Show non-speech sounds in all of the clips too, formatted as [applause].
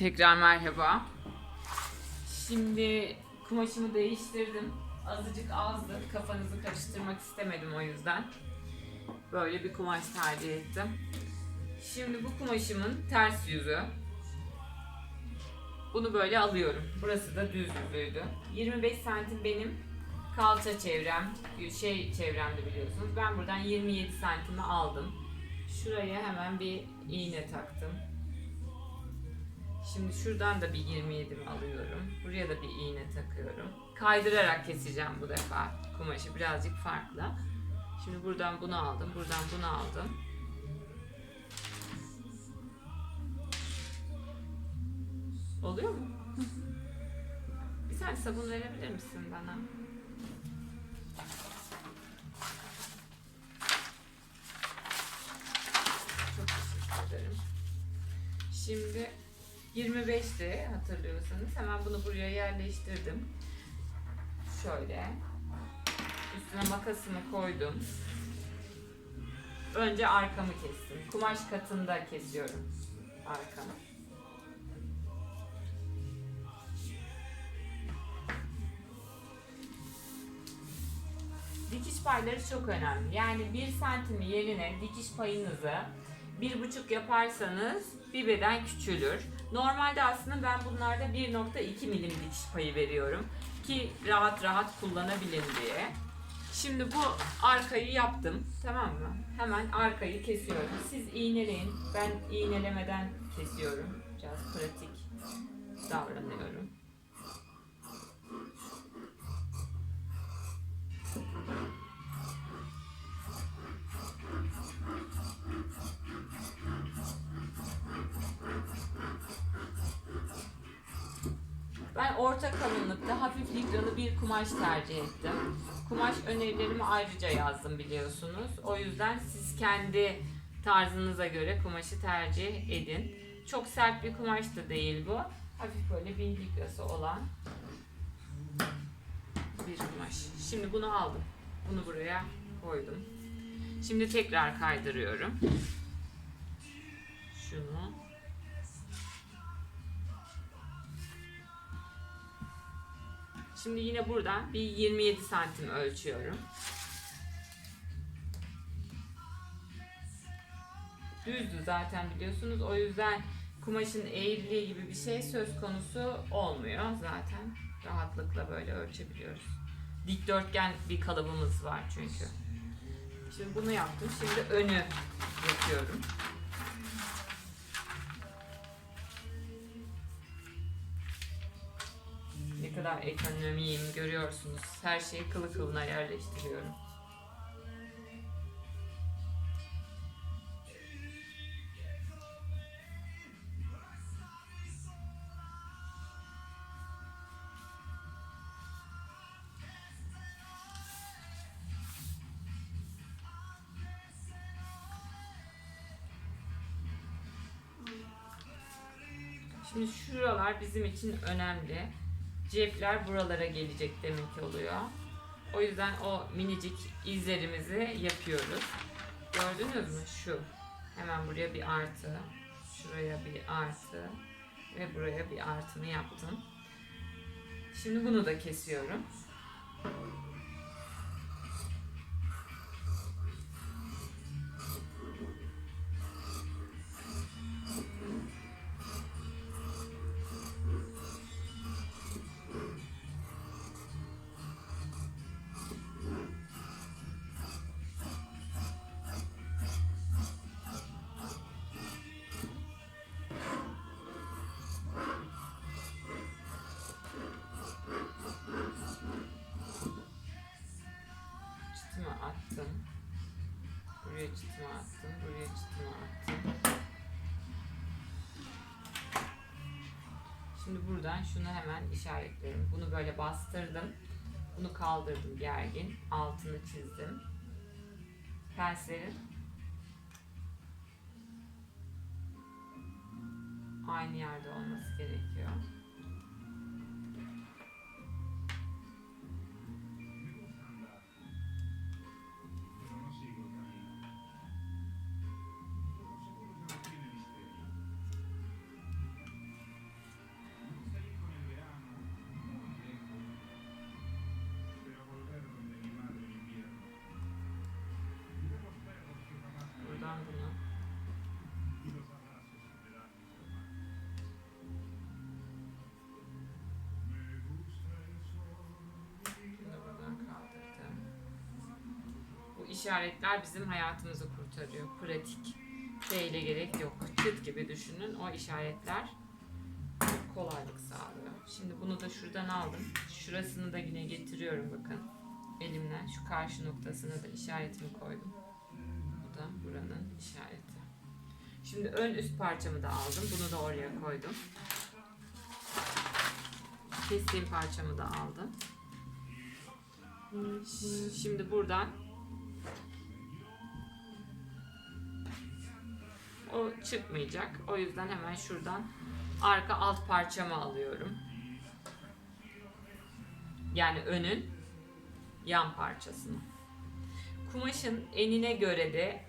Tekrar merhaba. Şimdi kumaşımı değiştirdim. Azıcık azdı. Kafanızı karıştırmak istemedim o yüzden. Böyle bir kumaş tercih ettim. Şimdi bu kumaşımın ters yüzü. Bunu böyle alıyorum. Burası da düz yüzüydü. 25 santim benim kalça çevrem, şey çevremde biliyorsunuz. Ben buradan 27 santimi aldım. Şuraya hemen bir iğne taktım. Şimdi şuradan da bir 27'mi alıyorum. Buraya da bir iğne takıyorum. Kaydırarak keseceğim bu defa. Kumaşı birazcık farklı. Şimdi buradan bunu aldım, buradan bunu aldım. Oluyor mu? Bir tane sabun verebilir misin bana? Çok teşekkür ederim. Şimdi 25'ti hatırlıyorsanız. Hemen bunu buraya yerleştirdim. Şöyle. Üstüne makasımı koydum. Önce arkamı kestim. Kumaş katında kesiyorum arkamı. Dikiş payları çok önemli. Yani 1 santimi yerine dikiş payınızı bir buçuk yaparsanız bir beden küçülür. Normalde aslında ben bunlarda 1.2 milim dikiş payı veriyorum ki rahat rahat kullanabilin diye. Şimdi bu arkayı yaptım tamam mı? Hemen arkayı kesiyorum. Siz iğneleyin. Ben iğnelemeden kesiyorum. Biraz pratik davranıyorum. Ben orta kalınlıkta hafif likralı bir kumaş tercih ettim. Kumaş önerilerimi ayrıca yazdım biliyorsunuz. O yüzden siz kendi tarzınıza göre kumaşı tercih edin. Çok sert bir kumaş da değil bu. Hafif böyle bir likrası olan bir kumaş. Şimdi bunu aldım. Bunu buraya koydum. Şimdi tekrar kaydırıyorum. Şunu Şimdi yine buradan bir 27 santim ölçüyorum. Düzdü zaten biliyorsunuz. O yüzden kumaşın eğriliği gibi bir şey söz konusu olmuyor. Zaten rahatlıkla böyle ölçebiliyoruz. Dikdörtgen bir kalıbımız var çünkü. Şimdi bunu yaptım. Şimdi önü yapıyorum. Kadar ekonomiyim görüyorsunuz. Her şeyi kılı kılına yerleştiriyorum. Şimdi şuralar bizim için önemli. Cepler buralara gelecek demek oluyor. O yüzden o minicik izlerimizi yapıyoruz. Gördünüz mü? Şu. Hemen buraya bir artı. Şuraya bir artı. Ve buraya bir artımı yaptım. Şimdi bunu da kesiyorum. Çıtımı attım. Buraya çıtımı attım. Şimdi buradan şunu hemen işaretliyorum. Bunu böyle bastırdım. Bunu kaldırdım gergin. Altını çizdim. Penslerin aynı yerde olması gerekiyor. İşaretler bizim hayatımızı kurtarıyor. Pratik. Şeyle gerek yok. Çıt gibi düşünün. O işaretler kolaylık sağlıyor. Şimdi bunu da şuradan aldım. Şurasını da yine getiriyorum bakın. Elimle şu karşı noktasına da işaretimi koydum. Bu da buranın işareti. Şimdi ön üst parçamı da aldım. Bunu da oraya koydum. Kestiğim parçamı da aldım. Şimdi buradan o çıkmayacak. O yüzden hemen şuradan arka alt parçamı alıyorum. Yani önün yan parçasını. Kumaşın enine göre de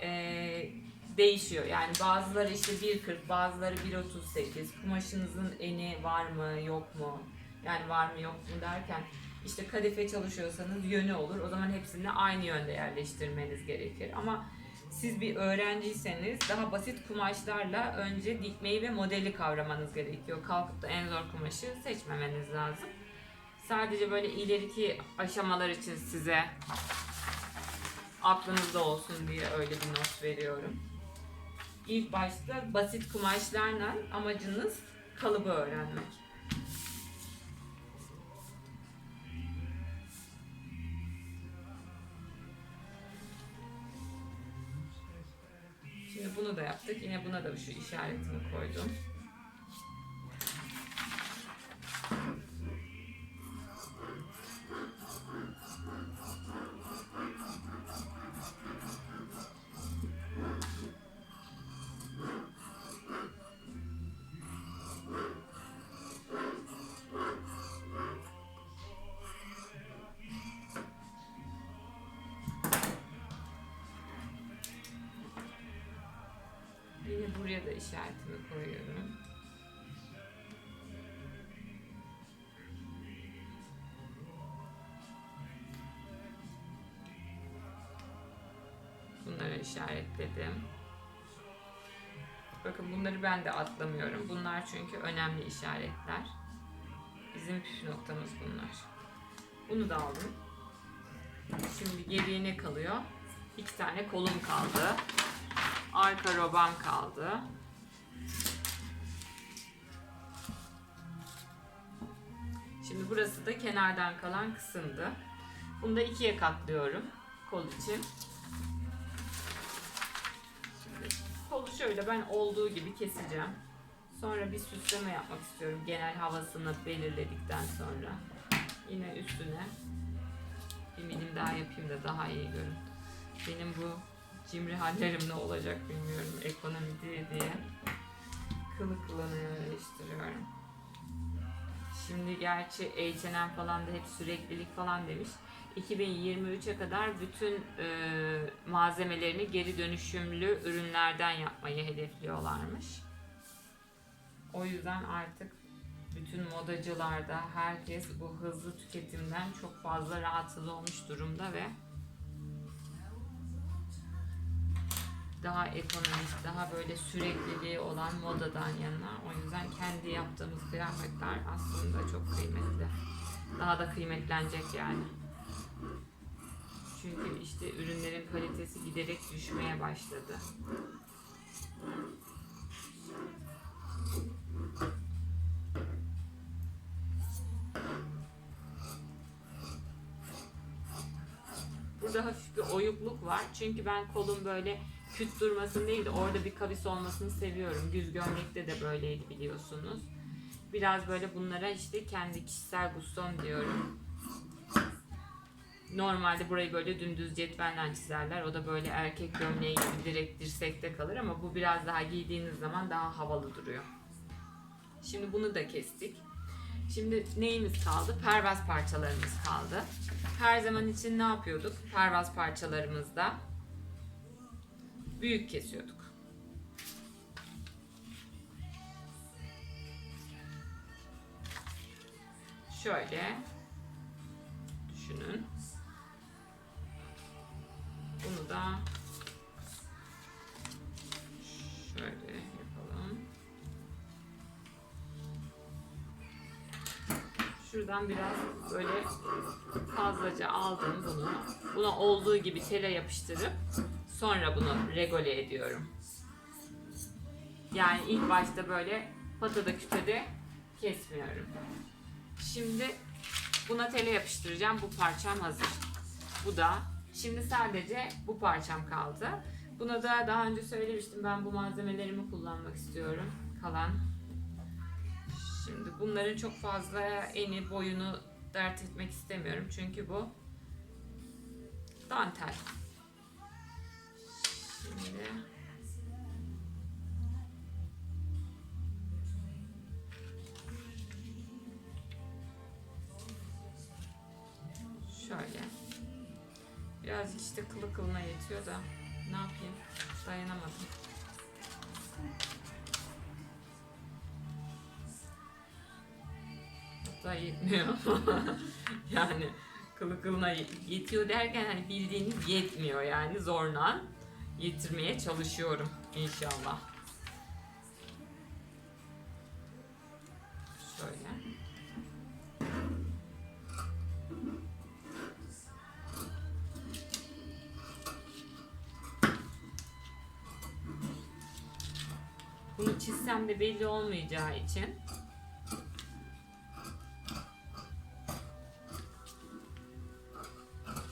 eee, değişiyor. Yani bazıları işte 1.40, bazıları 1.38. Kumaşınızın eni var mı, yok mu? Yani var mı, yok mu derken işte kadife çalışıyorsanız yönü olur. O zaman hepsini aynı yönde yerleştirmeniz gerekir. Ama siz bir öğrenciyseniz daha basit kumaşlarla önce dikmeyi ve modeli kavramanız gerekiyor. Kalkıp da en zor kumaşı seçmemeniz lazım. Sadece böyle ileriki aşamalar için size aklınızda olsun diye öyle bir not veriyorum. İlk başta basit kumaşlarla amacınız kalıbı öğrenmek. Yaptık. Yine buna da şu işaretimi koydum. İşaretimi koyuyorum. Bunları işaretledim. Bakın bunları ben de atlamıyorum. Bunlar çünkü önemli işaretler. Bizim püf noktamız bunlar. Bunu da aldım. Şimdi geriye ne kalıyor? İki tane kolum kaldı. Arka robam kaldı. Şimdi burası da kenardan kalan kısımdı. Bunu da ikiye katlıyorum kol için. Kolu şöyle ben olduğu gibi keseceğim. Sonra bir süsleme yapmak istiyorum genel havasını belirledikten sonra. Yine üstüne bir milim daha yapayım da daha iyi görün. Benim bu cimri hallerim ne olacak bilmiyorum ekonomi diye diye. Kılı kılına yerleştiriyorum. Şimdi gerçi H&M falan da hep süreklilik falan demiş. 2023'e kadar bütün e, malzemelerini geri dönüşümlü ürünlerden yapmayı hedefliyorlarmış. O yüzden artık bütün modacılarda herkes bu hızlı tüketimden çok fazla rahatsız olmuş durumda ve daha ekonomik, daha böyle sürekliliği olan modadan yana. O yüzden kendi yaptığımız kıyafetler aslında çok kıymetli. Daha da kıymetlenecek yani. Çünkü işte ürünlerin kalitesi giderek düşmeye başladı. Burada hafif bir oyukluk var. Çünkü ben kolum böyle küt durmasın değil de orada bir kavis olmasını seviyorum. Güz gömlekte de böyleydi biliyorsunuz. Biraz böyle bunlara işte kendi kişisel gustom diyorum. Normalde burayı böyle dümdüz cetvellen çizerler. O da böyle erkek gömleği gibi direkt dirsekte kalır ama bu biraz daha giydiğiniz zaman daha havalı duruyor. Şimdi bunu da kestik. Şimdi neyimiz kaldı? Pervaz parçalarımız kaldı. Her zaman için ne yapıyorduk? Pervaz parçalarımızda büyük kesiyorduk. Şöyle düşünün. Bunu da şöyle yapalım. Şuradan biraz böyle fazlaca aldım bunu. Buna olduğu gibi tele yapıştırıp sonra bunu regole ediyorum. Yani ilk başta böyle patada kütede kesmiyorum. Şimdi buna tele yapıştıracağım. Bu parçam hazır. Bu da. Şimdi sadece bu parçam kaldı. Buna da daha önce söylemiştim ben bu malzemelerimi kullanmak istiyorum. Kalan. Şimdi bunların çok fazla eni boyunu dert etmek istemiyorum. Çünkü bu dantel. Şöyle. Birazcık işte kılı kılına yetiyor da ne yapayım dayanamadım. Hatta yetmiyor. [laughs] yani kılı kılına yetiyor derken hani bildiğiniz yetmiyor yani zorla yetirmeye çalışıyorum inşallah. Şöyle. Bunu çizsem de belli olmayacağı için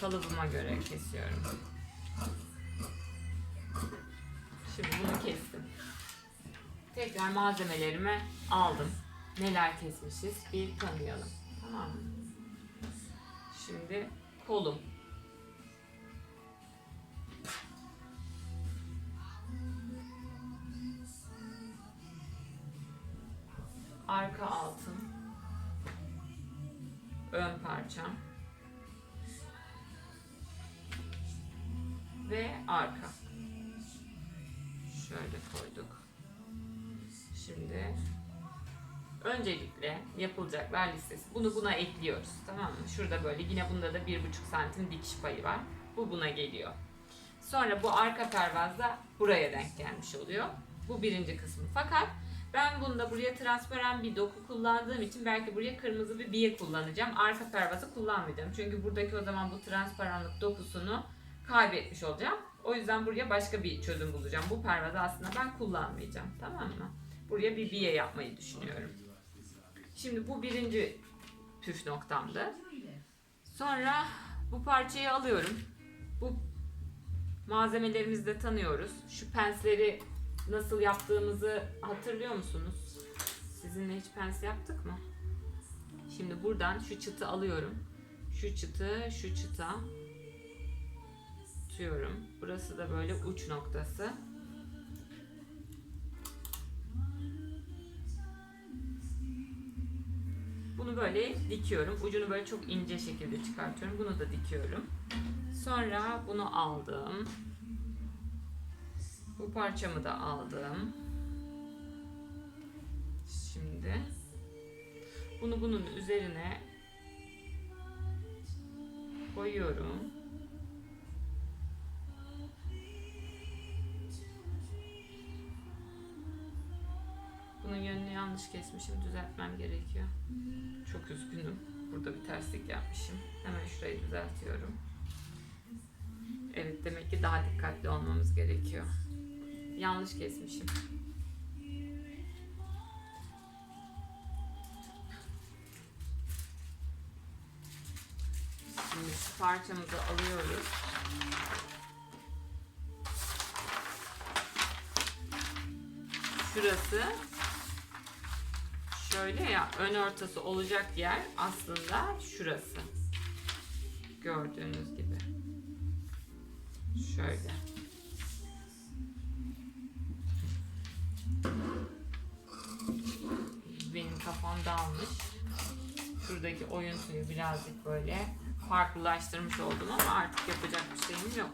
kalıbıma göre kesiyorum. Şimdi bunu kestim. Tekrar malzemelerimi aldım. Neler kesmişiz bir tanıyalım. Tamam mı? Şimdi kolum. arka altın, ön parçam Şöyle koyduk. Şimdi öncelikle yapılacaklar listesi. Bunu buna ekliyoruz. Tamam mı? Şurada böyle yine bunda da bir buçuk santim dikiş payı var. Bu buna geliyor. Sonra bu arka pervaz da buraya denk gelmiş oluyor. Bu birinci kısmı. Fakat ben bunda buraya transparan bir doku kullandığım için belki buraya kırmızı bir biye kullanacağım. Arka pervazı kullanmayacağım. Çünkü buradaki o zaman bu transparanlık dokusunu kaybetmiş olacağım. O yüzden buraya başka bir çözüm bulacağım. Bu pervazı aslında ben kullanmayacağım. Tamam mı? Buraya bir biye yapmayı düşünüyorum. Şimdi bu birinci püf noktamdı. Sonra bu parçayı alıyorum. Bu malzemelerimizi de tanıyoruz. Şu pensleri nasıl yaptığımızı hatırlıyor musunuz? Sizinle hiç pens yaptık mı? Şimdi buradan şu çıtı alıyorum. Şu çıtı, şu çıta tutuyorum. Burası da böyle uç noktası. Bunu böyle dikiyorum. Ucunu böyle çok ince şekilde çıkartıyorum. Bunu da dikiyorum. Sonra bunu aldım. Bu parçamı da aldım. Şimdi bunu bunun üzerine koyuyorum. Yönünü yanlış kesmişim. Düzeltmem gerekiyor. Çok üzgünüm. Burada bir terslik yapmışım. Hemen şurayı düzeltiyorum. Evet demek ki daha dikkatli olmamız gerekiyor. Yanlış kesmişim. Şimdi şu parçamızı alıyoruz. Şurası şöyle ya ön ortası olacak yer aslında şurası. Gördüğünüz gibi. Şöyle. Benim kafam dağılmış. Şuradaki oyuntuyu birazcık böyle farklılaştırmış oldum ama artık yapacak bir şeyim yok.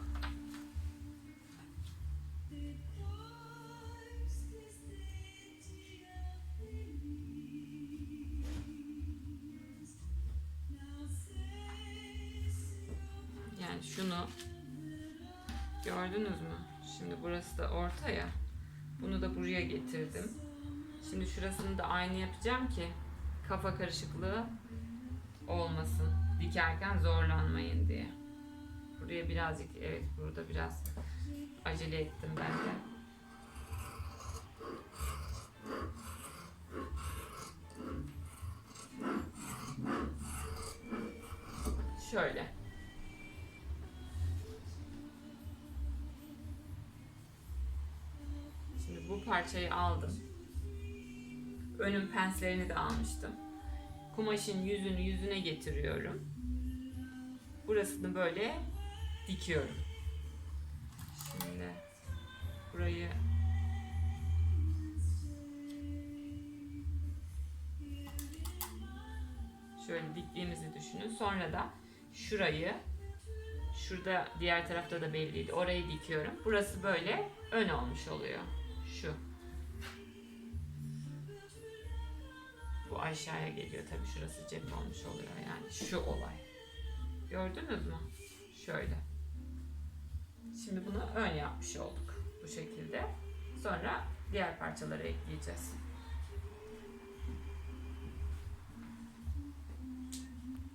Şunu gördünüz mü? Şimdi burası da orta ya. Bunu da buraya getirdim. Şimdi şurasını da aynı yapacağım ki kafa karışıklığı olmasın. Dikerken zorlanmayın diye. Buraya birazcık evet burada biraz acele ettim ben de. Şöyle. Parçayı aldım. Önün penslerini de almıştım. Kumaşın yüzünü yüzüne getiriyorum. Burasını böyle dikiyorum. Şimdi burayı şöyle diktiğimizi düşünün. Sonra da şurayı şurada diğer tarafta da belliydi. Orayı dikiyorum. Burası böyle ön olmuş oluyor. Şu. Aşağıya geliyor tabii şurası cep olmuş oluyor yani şu olay. Gördünüz mü? Şöyle. Şimdi bunu ön yapmış olduk bu şekilde. Sonra diğer parçaları ekleyeceğiz.